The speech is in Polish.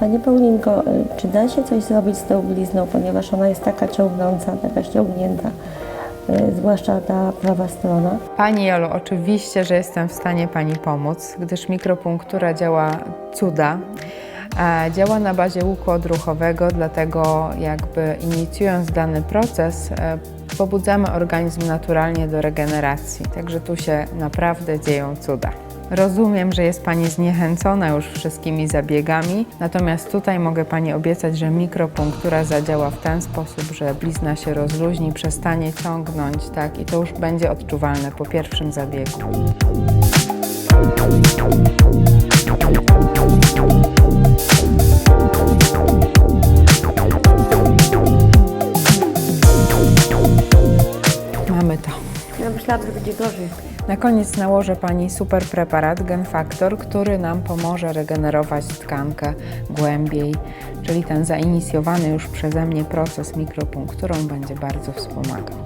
Pani Paulinko, y, czy da się coś zrobić z tą blizną, ponieważ ona jest taka ciągnąca, taka ściągnięta, y, zwłaszcza ta prawa strona? Pani Jolu, oczywiście, że jestem w stanie Pani pomóc, gdyż mikropunktura działa cuda. E, Działa na bazie łuku odruchowego, dlatego jakby inicjując dany proces, e, pobudzamy organizm naturalnie do regeneracji. Także tu się naprawdę dzieją cuda. Rozumiem, że jest Pani zniechęcona już wszystkimi zabiegami, natomiast tutaj mogę Pani obiecać, że mikropunktura zadziała w ten sposób, że blizna się rozluźni, przestanie ciągnąć, tak, i to już będzie odczuwalne po pierwszym zabiegu. To. Ja myślałam, że będzie gorzej. Na koniec nałożę Pani super preparat Gen Factor, który nam pomoże regenerować tkankę głębiej, czyli ten zainicjowany już przeze mnie proces mikropunkturą będzie bardzo wspomagał.